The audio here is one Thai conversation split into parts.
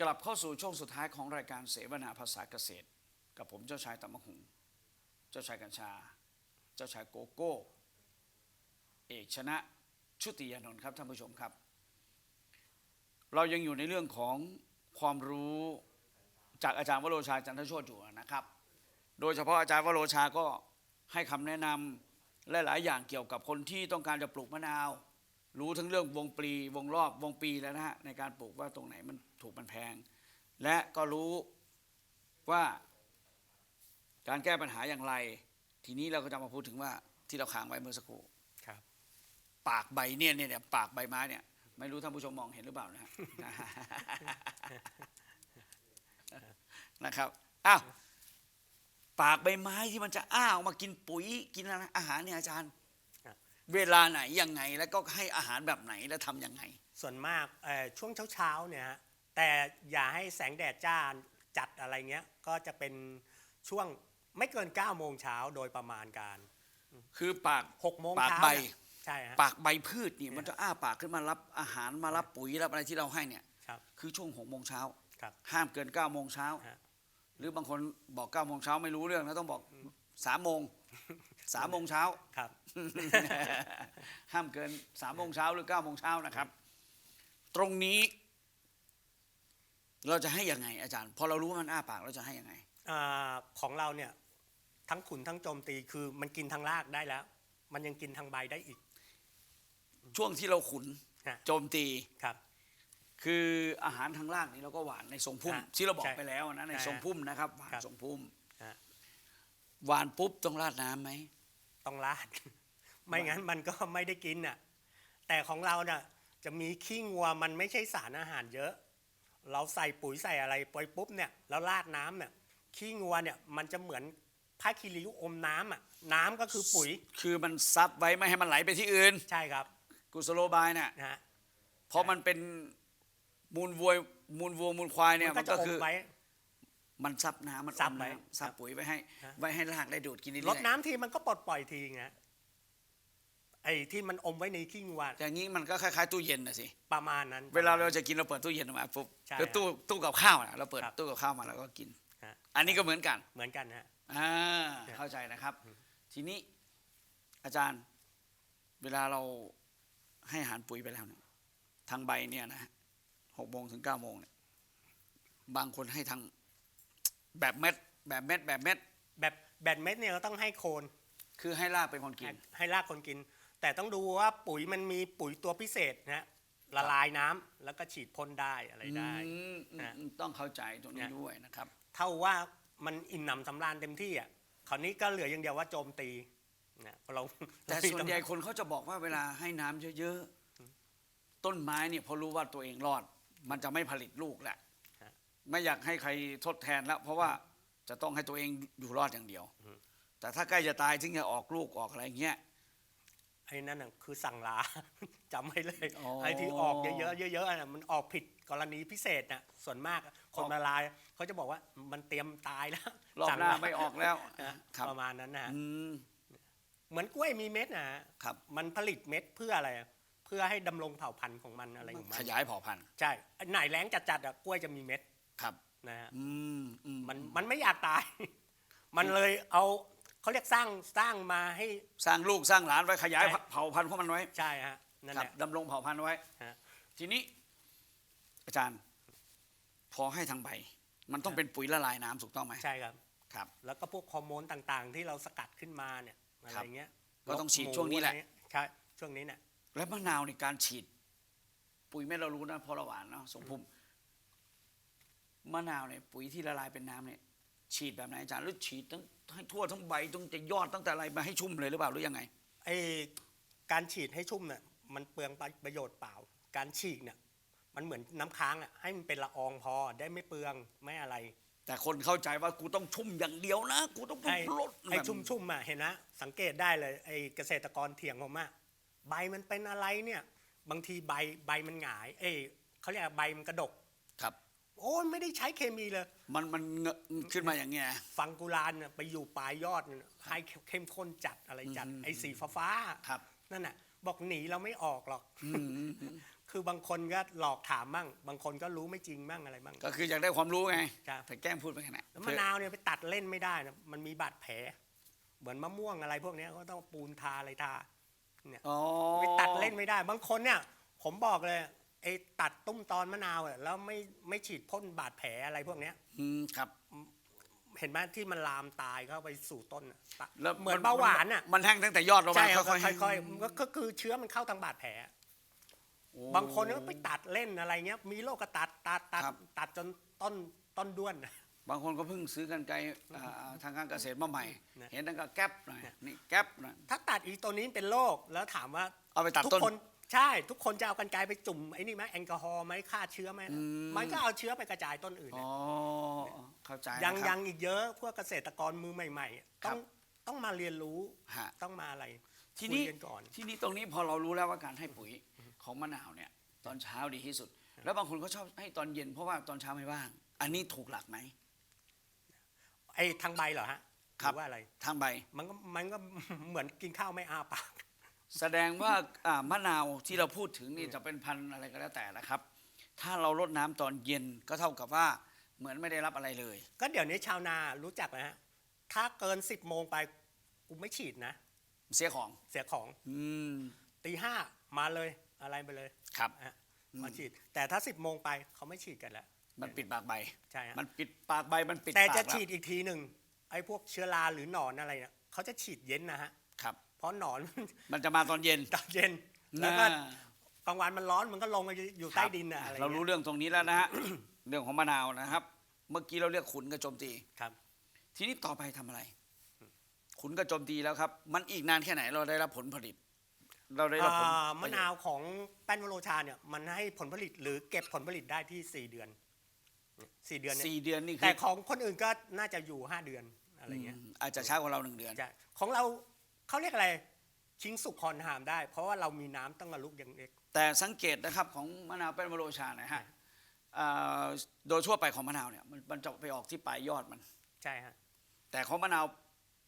กลับเข้าสู่ช่วงสุดท้ายของรายการเสวนาภาษาเกษตร กับผมเจ้าชายตำมะหุง เจ้าชายกัญชา เจ้าชายโกโก้ เอกชนะชุติยานนท์ครับท่านผู้ชมครับ เรายังอยู่ในเรื่องของความรู้จากอาจารย์วโรชาจันทโชติอยู่นะครับ โดยเฉพาะอาจารย์วโรชาก็ให้คำแนะนำหลายๆอย่างเกี่ยวกับคนที่ต้องการจะปลูกมะนาว รู้ทั้งเรื่องวงปลีวงรอบวงปีแล้วนะฮะในการปลูกว่าตรงไหนมันถูกมันแพง และก็รู้ว่าการแก้ปัญหาอย่างไร ทีนี้เราก็จะมาพูดถึงว่าที่เราค้างไว้เมื่อสักครู่ครับปากใบเนี่ยเนี่ยเนี่ยปากใบไม้เนี่ย ไม่รู้ท่านผู้ชมมองเห็นหรือเปล่านะฮะนะครับอ้าวปากใบไม้ที่มันจะอ้าออกมากินปุ๋ยกินอะไรอาหารเนี่ยอาจารย์ครับ เวลาไหนยังไง แล้วก็ให้อาหารแบบไหนแล้วทำยังไง ส่วนมากเอ่อช่วงเช้าๆเนี่ยฮะแต่อย่าให้แสงแดดจ้าจัดอะไรเงี้ยก็จะเป็นช่วงไม่เกิน9ก้าโมงเช้าโดยประมาณการคือปาก6โมงปากเช้าใบ เนี่ยใช่ฮะ ปากใบพืชเนี่ยมันจะอ้าปากขึ้นมารับอาหารมารับปุ๋ยรับอะไรที่เราให้เนี่ย ครับ คือช่วงหกโมงเช้าครับ ห้ามเกินเก้าโมงเช้าฮะ หรือบางคนบอกเก้าโมงเช้าไม่รู้เรื่องแล้วต้องบอก สามโมงสามโมงเช้าครับ ห้ามเกินสามโมงเช้าหรือเก้าโมงเช้านะครับ ตรงนี้ เราจะให้ยังไง อาจารย์ พอเรารู้ว่ามันอ้าปากเราจะให้ยังไงอาของเราเนี่ย ทั้งขุนทั้งโจมตีคือมันกินทางรากได้แล้ว มันยังกินทางใบได้อีก ช่วงที่เราขุนฮะโจมตีครับ คืออาหารทางล่างนี่เราก็หวานในทรงพุ่มฮะที่เราบอกใช่ไปแล้วนะในใช่ทรงพุ่มนะครับหวานครับทรงพุ่มฮะ หวานปุ๊บต้องราดน้ำไหมต้องราด ไม่งั้นมันก็ไม่ได้กินน่ะ แต่ของเราน่ะจะมีขี้งัวมันไม่ใช่สารอาหารเยอะ เราใส่ปุ๋ยใส่อะไรไปปุ๊บเนี่ยแล้วราดน้ำเนี่ยขี้งัวเนี่ยมันจะเหมือนผ้าคีริ้วอมน้ำอะน้ำก็คือปุ๋ย คือมันซับไว้ไม่ให้มันไหลไปที่อื่น ใช่ครับ กุศโลบายเนี่ยนะฮะเพราะมันเป็นมูลวัวมูลวัวมูลควายเนี่ยมัมันนก็ก็จะอคือ มไว้มันซับน้ำมันซัอบมไว้น้ำซับครับปุ๋ยไว้ให้ฮะไว้ให้รากได้ดูดกินเรื่ลอดยน้ำทีมันก็ปลดปล่อยทีไงไอ้ที่มันอมไว้ในขี้งัวๆแต่อย่างนี้มันก็คล้ายๆตู้เย็นนะสิประมาณนั้น เวลาเราจะกินเราเปิดตู้เย็นออกมาปุ๊บใช่หรือตู้ตู้กับข้าวนะเราเปิดครับตู้กับข้าวมาแล้วก็กินฮะอันนี้ก็เหมือนกันเหมือนกันฮะอ่าครับเข้าใจนะครับ ทีนี้อาจารย์เวลาเราให้อาหารปุ๋ยไปแล้วเนี่ยทางใบเนี่ยนะหกโมงถึงเก้าโมงเนี่ยบางคนให้ทาง แบบเม็ดแบบเม็ดแบบเม็ดแบบแบนเม็ดเนี่ยก็ต้องให้โคนคือให้รากเป็นคนกิน ให้รากคนกิน แต่ต้องดูว่าปุ๋ยมันมีปุ๋ยตัวพิเศษนะฮะละลายน้ำแล้วก็ฉีดพ่นได้อะไรได้อืมอืมนะอืมต้องเข้าใจตรงนี้นะด้วยนะครับ เท่าว่ามันอิ่มหนำสำราญเต็มที่อะคราวนี้ก็เหลืออย่างเดียวว่าโจมตีนะเราแต่ส่วนใหญ่คนเขาจะบอกว่าเวลาให้น้ำเยอะๆต้นไม้เนี่ยพอรู้ว่าตัวเองรอด มันจะไม่ผลิตลูกแหละฮะ ไม่อยากให้ใครทดแทนแล้วเพราะว่าจะต้องให้ตัวเองอยู่รอดอย่างเดียว แต่ถ้าใกล้จะตายถึงจะออกลูกออกอะไรเงี้ยไอ้นั่นน่ะคือสั่งลา จำไว้เลยอ๋อไอ้ที่ออกเยอะๆเยอะๆน่ะมันออกผิดกรณีพิเศษน่ะส่วนมากคนละลายเขาจะบอกว่ามันเตรียมตายแล้วรอบสั่งหน้าลไม่ออกแล้วนะครับประมาณนั้นนะฮะอืมเหมือนกล้วยมีเม็ดนะฮะครับ มันผลิตเม็ดเพื่ออะไรอะเพื่อให้ดำรงเผ่าพันธุ์ของมันอะไรของมันขยายเผ่าพันธุ์ใช่ไหนแรงจัดๆอะกล้วยจะมีเม็ด ครับนะฮะอืมอืมมันมันไม่อยากตาย มันเลยเอาเขาเรียกสร้างสร้างมาให้ สร้างลูกสร้างหลานไว้ขยายใช่ เผ่าพันธุ์ของมันไว้ใช่ฮะนั่นครัแหบละ ดำรงเผ่าพันธุ์ไว้ ฮะ ทีนี้ อาจารย์ พอให้ทางใบ มันต้องเป็นปุ๋ยละลายน้ำถูกต้องไหมใช่ครับ ครับ แล้วก็พวกฮอร์โมนต่างๆ ที่เราสกัดขึ้นมาเนี่ยอะไรครับเงี้ยก็ต้องฉีดมูช่วงนี้แหละอไรเงี้ยใช่ช่วงนี้เนี่ย แล้วมะนาวในการฉีด ปุ๋ยเม็ดเรารู้นะเพราะเราหวานเนาะสมภูมิ มะนาวเนี่ยปุ๋ยที่ละลายเป็นน้ำเนี่ยฉีดแบบไหนอาจารย์หรือฉีดทั้งให้ทั่วทั้งใบตั้งแต่ยอดตั้งแต่อะไรมาให้ชุ่มเลยหรือเปล่าหรือยังไง ไอการฉีดให้ชุ่มเนี่ยมันเปลืองประโยชน์เปล่า การฉีดเนี่ยมันเหมือนน้ำค้างอะให้มันเป็นละอองพอได้ไม่เปลืองไม่อะไร แต่คนเข้าใจว่ากูต้องชุ่มอย่างเดียวนะ กูต้องไอ้ลดไอ้ชุ่มๆอะเห็นนะสังเกตได้เลยไอ้เกษตรกรเถียงผมอะใบมันเป็นอะไรเนี่ย บางทีใบใบมันหงาย เอ้ยเขาเรียกอะไรใบมันกระดกครับ โอ้ยไม่ได้ใช้เคมีเลย มันมันเงอะขึ้นมาอย่างเงี้ยฟังกุลานน่ะไปอยู่ปลายยอดน่ะให้เข้มข้นจัดอะไรจัดอืมไอ้สีฟ้าฟ้าๆครับนั่นน่ะ บอกหนีเราไม่ออกหรอกอืมอืมอืมคือบางคนก็หลอกถามมั่ง บางคนก็รู้ไม่จริงมั่งอะไรมั่งก็คืออยากได้ความรู้ไงครับแต่แกล้งพูดไปขนาดแล้วมะนาวเนี่ยไปตัดเล่นไม่ได้นะมันมีบาดแผล เหมือนมะม่วงอะไรพวกเนี้ยก็ต้องปูนทาอะไรทาอ๋อไปตัดเล่นไม่ได้ บางคนเนี่ย ผมบอกเลย ไอ้ตัดตุ้มตอนมะนาวอะแล้วไม่ไม่ฉีดพ่นบาดแผลอะไรพวกเนี้ย อืมครับเห็นไหมที่มันลามตายเข้าไปสู่ต้นอะตะแล้วเหมือนเบาหวานอะมันแห้งตั้งแต่ยอดลงมาใช่ครับค่อยๆค่อยๆมันก็ก็คือเชื้อมันเข้าทางบาดแผล โอ้ บางคนก็ไปตัดเล่นอะไรเงี้ย มีโรคก็ตัดตัดตัดครับ ตัดจนต้นต้นด้วน บางคนก็เพิ่งซื้อกันไกลอ่าทางการเกษตรมาใหม่ นะ เห็นนั่นก็แก๊ปหน่อยนี่แก๊ปหน่อย ถ้าตัดอีตัวนี้เป็นโรคแล้วถามว่าเอาไปตัดทุกต้นคน ใช่ทุกคนจะเอากันไกรไปจุ่มไอ้นี่ไหมแอลกอฮอล์ไหมฆ่าเชื้อไหมอืม มันก็เอาเชื้อไปกระจายต้นอื่นอ๋อนะเข้าใจยังนะครับ ยังอีกเยอะพวกเกษตรกรมือใหม่ๆต้องต้องมาเรียนรู้ฮะ ต้องมาอะไรทีนี้คุยกันก่อน ทีนี้ตรงนี้พอเรารู้แล้วว่าการให้ปุ๋ยของมะนาวเนี่ย ตอนเช้าดีที่สุด แล้วบางคนก็ชอบให้ตอนเย็นเพราะว่าตอนเช้าไม่ว่าง อันนี้ถูกหลักไหม ไอ้ทางใบเหรอฮะหครับรือว่าอะไร ทางใบ มันก็มันก็ เหมือนกินข้าวไม่อาปาก แสดงว่าอ่ามะนาวที่เราพูดถึงนี่จะเป็นพันธุ์อะไรก็แล้วแต่นะครับ ถ้าเราลดน้ำตอนเย็นก็เท่ากับว่าเหมือนไม่ได้รับอะไรเลย ก็เดี๋ยวนี้ชาวนารู้จักนะฮะถ้าเกินสิบโมงไปกูไม่ฉีดนะ เสียของ เสียของอืมตีห้ามาเลยอะไรไปเลยครับ ฮะมาฉีด แต่ถ้าสิบโมงไปเขาไม่ฉีดกันแล้ว มันปิดปากใบใช่ฮะ มันปิดปากใบมันปิดแต่ปากจะล้วฉีดอีกทีหนึ่งไอ้พวกเชื้อราหรือหนอนอะไรเนี่ยเขาจะฉีดเย็นนะฮะ ครับ เพราะหนอนมันจะมาตอนเย็นตอนเย็นแล้วก็น่ากลางวันมันร้อนมันก็ลงไปอยู่ใต้ดินอะอะไรเรารู้เงี้ยเรื่องตรงนี้แล้วนะฮะเรื่องของมะนาวนะครับ เมื่อกี้เราเรียกขุนกับโจมตีครับ ทีนี้ต่อไปทำอะไร ขุนกับโจมตีแล้วครับ มันอีกนานแค่ไหนเราได้รับผลผลิต เราได้รับผลอ่ามะนาวของแป้นวโรชาเนี่ย มันให้ผลผลิตหรือเก็บผลผลิตได้ที่สี่เดือนสี่เดือนเนี่ยสี่เดือนนี่คืแต่ของคนอื่นก็น่าจะอยู่ห้าเดือนอะไรเงี้ยมอาจจะช้ากว่าเราหนึ่งเดือนใช่ของเรา เขาเรียกอะไรชิงสุกคอนหามได้ เพราะว่าเรามีน้ำตั้งแต่ลูกยังเล็ก แต่สังเกตนะครับของมะนาวเป็นมะโรชานะฮะอ่าโดยทั่วไปของมะนาวเนี่ยมันมันจะไปออกที่ปลายยอดมัน ใช่ฮะแต่ของมะนาว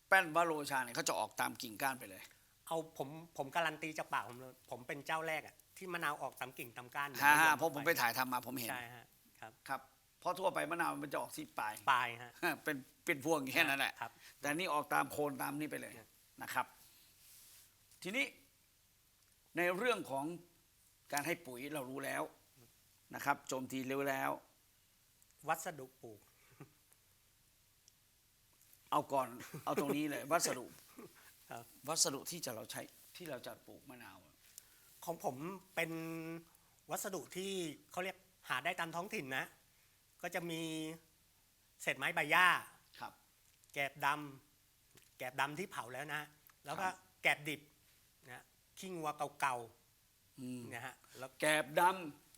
แป้นมะโรชาเนี่ยเขาจะออกตามกิ่งก้านไปเลย เอาผมผมการันตีจากปากผมเลยผมเป็นเจ้าแรกอะที่มะนาวออกตามกิ่งตามก้านฮ่าไม่ฮ่ายอเพราะผมไปถ่ายทำมาผมเห็น ใช่ฮะครับครับ เพราะทั่วไปมะนาวมันจะออกที่ปลาย ปลายฮะ เป็นเป็นพวงแค่นั้นแหละ ครับ แต่นี่ออกตามโคนตามนี่ไปเลย ครับ นะครับ ทีนี้ในเรื่องของการให้ปุ๋ยเรารู้แล้วนะครับโจมตีเร็วแล้ว วัสดุปลูก เอาก่อน เอาตรงนี้เลย วัสดุครับวัสดุที่จะเราใช้ที่เราจะปลูกมะนาวอะของผมเป็นวัสดุที่เขาเรียกหาได้ตามท้องถิ่นนะ ก็จะมีเศษไม้ใบหญ้าครับ แกบดำแกบดำที่เผาแล้วนะ แล้วก็ครับแกบดิบนะขี้งัวเก่าอืมๆนะฮะแล้วแกบด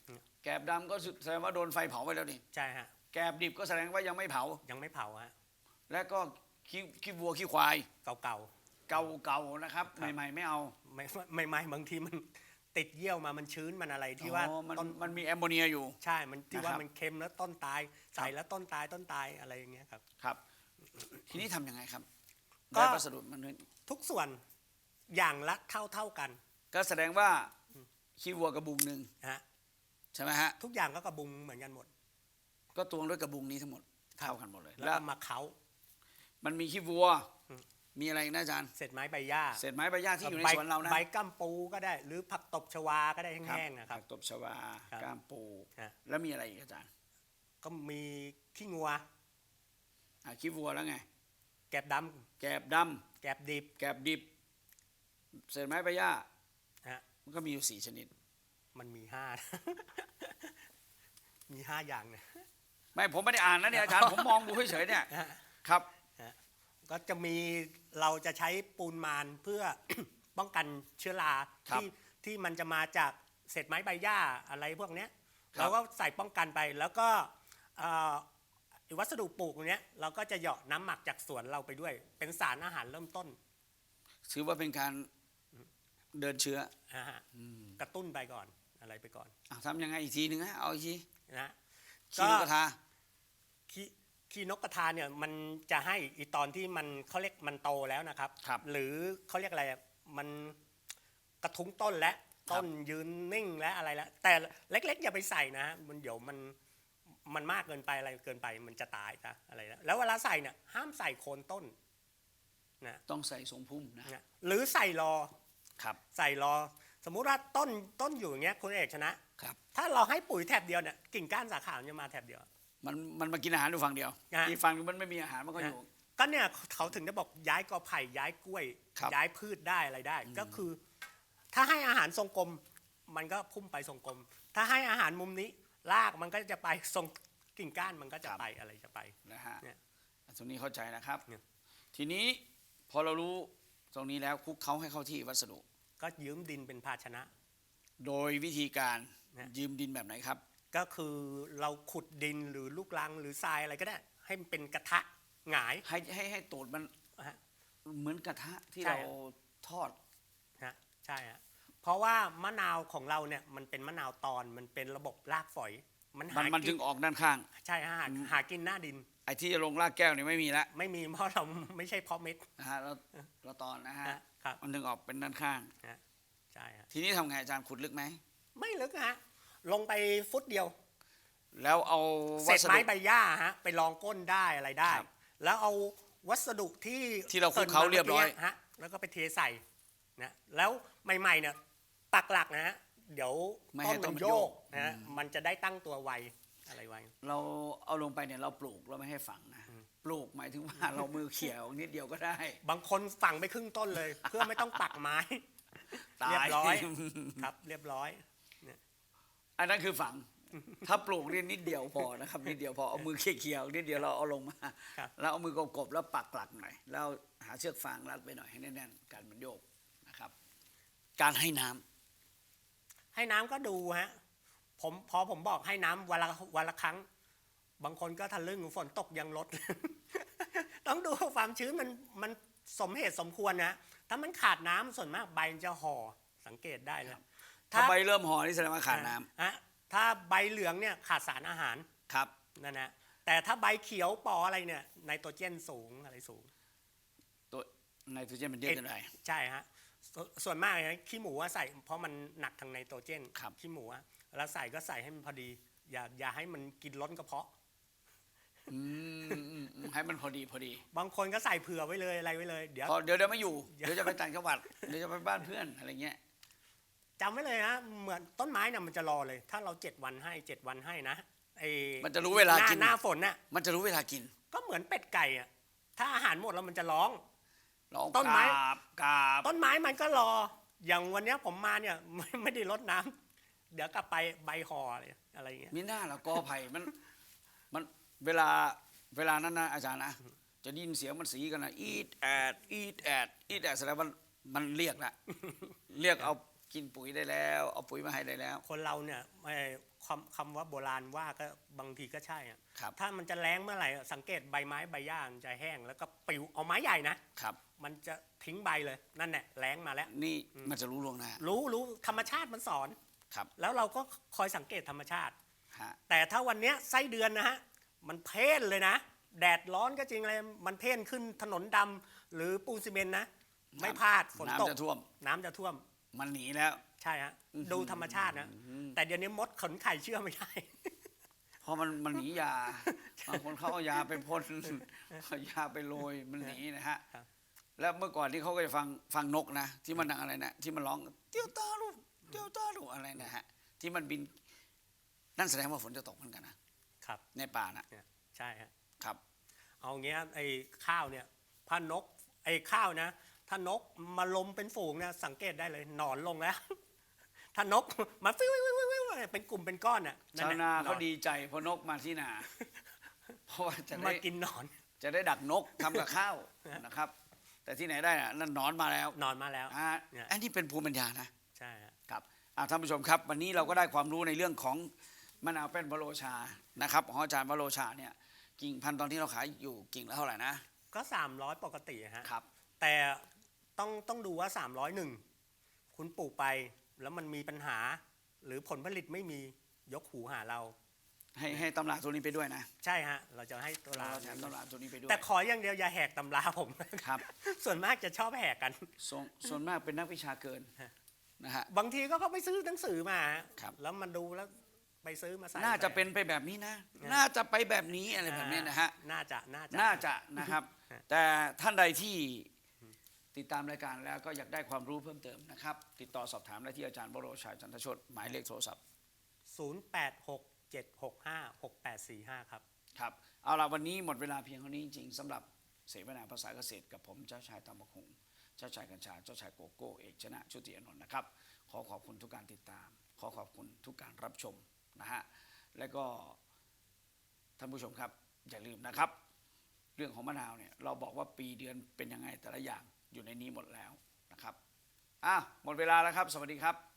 อืมำแกบดำก็แสดงว่าโดนไฟเผาไปแล้วนี่ใช่ฮะแกบดิบก็แสดงว่ายังไม่เผายังไม่เผาฮะและก็ขี้ขี้วัวขี้ควายเก่าเก่าๆนะครับครับ ใหม่ๆ ไม่เอาๆไม่ไม่ไม่บางทีมันติดเยี่ยวมามันชื้นมันอะไรที่ว่าอ๋อมันต้นมันมีแอมโมเนียอยู่ ใช่ มันที่ว่านะครับมันเค็มแล้วต้นตาย ใส่แล้วต้นตายต้นตายอะไรอย่างเงี้ยครับ ครับ ทีนี้ทำยังไงครับ ก็ได้วัสดุมันเลยทุกส่วนอย่างละเท่าเท่าๆกัน ก็แสดงว่าขี้วัวกระบุงหนึ่งนะฮะใช่ไหมฮะทุกอย่างก็กระบุงเหมือนกันหมด ก็ตวงด้วยกระบุงนี้ทั้งหมดเท่ากันหมดเลย แล้วแล้วก็มาเขา มันมีขี้วัวอืมมีอะไรอีกนะอาจารย์เศษไม้ใบหญ้าเศษไม้ใบหญ้าที่อยู่ในใบสวนเรานะใบกัมปูก็ได้ หรือผักตบชวาก็ได้แห้งๆนะครับผักตบชวาครับก้ามปูฮะแล้วมีอะไรอีกอาจารย์ ก็มีขี้งัวอะขี้วัวแล้วไง แกบดแกบดำแกบดิบำแกบดิบ เศษไม้ใบหญ้าฮะมันก็มีอยู่สี่ชนิด มันมีห้า มีห้าอย่างเนี่ยไม่ผมไม่ได้อ่านนะเนี่ยอาจารย์ ผมมองดูเฉยๆเนี่ยฮะครับ ก็จะมีเราจะใช้ปูนมานเพื่อ ป้องกันเชื้อราครับที่ที่มันจะมาจากเศษไม้ใบหญ้าอะไรพวกเนี้ยครับ เราก็ใส่ป้องกันไปแล้วก็เอ่อ วัสดุปลูกเนี้ยเราก็จะเหยาะน้ำหมักจากสวนเราไปด้วย เป็นสารอาหารเริ่มต้น ถือว่าเป็นการเดินเชื้อนะฮะอืมกระตุ้นไปก่อนอะไรไปก่อนอะทำยังไงอีกทีหนึ่งฮะเอาอีกทีนะฮะขี้นกกระทาขี้ขี้นกกระทาเนี่ยมันจะให้อีตอนที่มันเขาเรียกมันโตแล้วนะครับ ครับ หรือเขาเรียกอะไรอะมันกระทุ้งต้นแล้วต้นยืนนิ่งและอะไรแล้วแต่เล็กๆอย่าไปใส่นะฮะมันเดี๋ยวมัน มันมากเกินไปอะไรเกินไปมันจะตายจ้ะอะไรแล้วแล้วเวลาใส่เนี่ยห้ามใส่โคนต้นนะต้องใส่ทรงพุ่มนะนะหรือใส่รอครับใส่รอ สมมุติว่าต้นต้นอยู่อย่างเงี้ยคุณเอกชนะ ครับ ถ้าเราให้ปุ๋ยแถบเดียวเนี่ยกิ่งก้านสาขามันจะมาแถบเดียว มันมันมากินอาหารอยู่ฝั่งเดียวฮะ อีกฝั่งหนึ่งมันไม่มีอาหารมันก็อยู่ ก็เนี่ยเขาถึงได้บอกย้ายกอไผ่ย้ายกล้วย ครับ ย้ายพืชได้อะไรได้ ก็คือ ถ้าให้อาหารทรงกลม มันก็พุ่มไปทรงกลม ถ้าให้อาหารมุมนี้ รากมันก็จะไปทรงกิ่งก้านมันก็จะไปอะไรจะไปนะฮะเนี่ยตรงนี้เข้าใจนะครับเนี่ยทีนี้พอเรารู้ตรงนี้แล้วคลุกเขาให้เข้าที่วัสดุ ก็ยืมดินเป็นภาชนะ โดยวิธีการเนี่ยยืมดินแบบไหนครับ ก็คือเราขุดดินหรือลูกรังหรือทรายอะไรก็ได้ ให้มันเป็นกระทะหงายให้ให้ให้ตูดมันนะฮะเหมือนกระทะที่ใช่เราทอดฮะใช่ฮะ เพราะว่ามะนาวของเราเนี่ยมันเป็นมะนาวตอนมันเป็นระบบรากฝอย มันมัหานมันกิจึนงออกด้านข้าง ใช่ฮะหาหากินหน้าดินไอ้ที่จะลงรากแก้วเนี่ยไม่มีแล้วไม่มีเพราะเราไม่ใช่เพาะเม็ด นะฮะเราเราตอนนะฮะ ฮะครับ มันถึงออกเป็นด้านข้างใช่ฮะทีนี้ทำไงอาจารย์ขุดลึกไหม ไม่ลึกฮะลงไปฟุตเดียว แล้วเอาเศวัษสไม้ดุ ใบหญ้าฮะไปรองก้นได้อะไรได้ ครับแล้วเอาวัสดุที่ที่เราคลุกเคล้าเรียบร้อยฮะแล้วก็ไปเทใส่นะแล้วใหม่ๆเนี่ย ปักหลักนะฮะเดี๋ยวไม่ต้ให้นต้มันนมันโยโยก กนะฮะมันจะได้ตั้งตัวไวอะไรไว เราเอาลงไปเนี่ยเราปลูกเราไม่ให้ฝังนะปลูกหมายถึงว่า เรามือเขี่ยออกนิดเดียวก็ได้บางคนฝังไปครึ่งต้นเลย เพื่อไม่ต้องปักไม้ ตายเรียบร้อย ครับ เรียบร้อย อันนั้นคือฝัง ถ้าปลูกนี่นิดเดียวพอนะครับ นิดเดียวพอเอามือเขี่ยๆออกนิดเดียวเราเอาลงมาครับ แล้วเอามือกบๆแล้วปักหลักหน่อยแล้วหาเชือกฟางรัดไปหน่อยให้แน่นๆการมันโยกนะครับ การให้น้ำ ให้น้ำก็ดูฮะผมพอผมบอกให้น้ำวันละวันละครั้ง บางคนก็ทะลึ่งฝนตกยังลด ต้องดูความชื้นมันมันสมเหตุสมควรนะถ้ามันขาดน้ำส่วนมากใบมันจะห่อสังเกตได้นะถ้าใบเริ่มห่อนี่แสดงว่าขาดน้ำฮะถ้าใบเหลืองเนี่ยขาดสารอาหารครับนั่นนะแต่ถ้าใบเขียวปออะไรเนี่ยไนโตรเจนสูงอะไรสูงตัวไนโตรเจนมันเยอะเกินไปใช่ฮะ สส่วนมากนะขี้หมูอะใส่เพราะมันหนักทางไนโตรเจนครับ ขี้หมูอะแล้วใส่ก็ใส่ให้มันพอดี อย่าอย่าให้มันกินล้นกระเพาะ อืมอืมอืมให้มันพอดีพอดี บางคนก็ใส่เผื่อไว้เลยอะไรไว้เลย เดี๋ยวพอเดี๋ยวเดี๋ยวไม่อยู่ เดี๋ยวจะไปต่างจังหวัด เดี๋ยวจะไปบ้านเพื่อนอะไรเงี้ย จำไว้เลยฮะเหมือนต้นไม้เนี่ยมันจะรอเลย ถ้าเราเจ็ดวันให้เจ็ดวันให้นะไอ้มันจะรู้เวลาหน้ากิน หน้าฝนน่ะ มันจะรู้เวลากิน ก็เหมือนเป็ดไก่อะถ้าอาหารหมดแล้วมันจะร้องลอง ต้นไม้กราบกราบต้นไม้มันก็รอ อย่างวันเนี้ยผมมาเนี่ยไม่ไม่ได้รดน้ำเดี๋ยวกลับไปใบห่ออะไรอะไรอย่างเงี้ย มีหน้าละกอไผ่มันมันเวลาเวลานั้นนะอาจารย์นะจะได้ยินเสียงมันสีกันนะอีดแอดอีดแอดอีดแอดแสดงว่ามันเรียกละ เรียกเอากินปุ๋ยได้แล้ว เอาปุ๋ยมาให้ได้แล้ว คนเราเนี่ยไอ้คำคำว่าโบราณว่าก็บางทีก็ใช่อะครับ ถ้ามันจะแรงเมื่อไหร่สังเกตใบไม้ใบหญ้ามันจะแห้งแล้วก็ปลิวเอาไม้ใหญ่นะครับ มันจะทิ้งใบเลยนั่นแหละแรงมาแล้ว นี่มันจะรู้ล่วงหน้ารู้รู้ธรรมชาติมันสอนครับ แล้วเราก็คอยสังเกตธรรมชาติฮะแต่ถ้าวันเนี้ยไส้เดือนนะฮะมันเพ่นเลยนะ แดดร้อนก็จริงเลยมันเพ่นขึ้นถนนดำหรือปูนซีเมนต์นะ ไม่พลาดฝนตกน้ำจะท่วม น้ำจะท่วม มันหนีแล้ว ใช่ฮะดูธรรมชาตินะแต่เดี๋ยวนี้มดขนไข่เชื่อไม่ได้เพราะมันมันหนียาบางคนเขาเอายาไปพ่นเอายาไปโรยมันหนีนะฮะครับ แล้วเมื่อก่อนที่เขาก็จะฟังฟังนกนะ ที่มันดังอะไรนะที่มันร้องเตี้ยวตาลูกเตี้ยวตาลูกอะไรนะฮะที่มันบินนั่นแสดงว่าฝนจะตกเหมือนกันนะครับในป่านะเนี่ยใช่ฮะครับ เอาเงี้ยไอ้ข้าวเนี่ยพานกไอ้ข้าวนะ ถ้านกมาลมเป็นฝูงนะสังเกตได้เลยหนอนลงแล้ว ถ้านกมาฟิวฟิวฟิวฟิวเป็นกลุ่มเป็นก้อนน่ะชาวแหละนาเขาหอดีใจเพราะนกมาที่นาเพราะว่าจะมาได้กินหนอน จะได้ดักนกทำกับข้าวนะครับ แต่ที่ไหนได้น่ะนั่นหนอนมาแล้วหนอนมาแล้วอ่าเนี่ย อันนี้เป็นภูมิปัญญานะ ใช่ฮะ ครับอ่าท่านผู้ชมครับ วันนี้เราก็ได้ความรู้ในเรื่องของมะนาวเป็นวโรชานะครับของอาจารย์วโรชาเนี่ยกิ่งพันธุ์ตอนที่เราขายอยู่กิ่งละเท่าไหร่นะก็ 300 ปกติฮะ ครับ แต่ต้องต้องดูว่า 301 คุณปลูกไปแล้วมันมีปัญหา หรือผลผลิตไม่มียกหูหาเรา ให้ให้ตำราตัวนี้ไปด้วยนะใช่ฮะ เราจะให้ตัวลาเราแถมตำราตัวนี้ไปด้วยแต่ขออย่างเดียวอย่าแหกตำราผมครับ ส่วนมากจะชอบแหกกัน ส่วนส่วนมากเป็นนักวิชาเกินนะฮะ บางทีก็เขาไปซื้อหนังสือมาครับ แล้วมันดูแล้วไปซื้อมาใส่น่าจะเป็นไปแบบนี้นะ น่าจะไปแบบนี้อะไรแบบนี้นะฮะ น่าจะน่าจะน่าจะนะครับฮะแต่ท่านใดที่ติดตามรายการแล้วก็อยากได้ความรู้เพิ่มเติมนะครับ ติดต่อสอบถามได้ที่อาจารย์บรมชัยจันทชดหมายเลขโทรศัพท์ 0867656845 ครับ ครับ เอาละวันนี้หมดเวลาเพียงเท่านี้จริงๆสำหรับเสวนาภาษาเกษตรกับผมเจ้าชายตามะคงเจ้าชายกัญชา เจ้าชายโกโก้เอกชนะชุติอนนท์นะครับ ขอขอบคุณทุกการติดตาม ขอขอบคุณทุกการรับชมนะฮะ และก็ท่านผู้ชมครับ อย่าลืมนะครับ เรื่องของมะนาวเนี่ยเราบอกว่าปีเดือนเป็นยังไงแต่ละอย่างอยู่ในนี้หมดแล้วนะครับอะหมดเวลาแล้วครับ สวัสดีครับ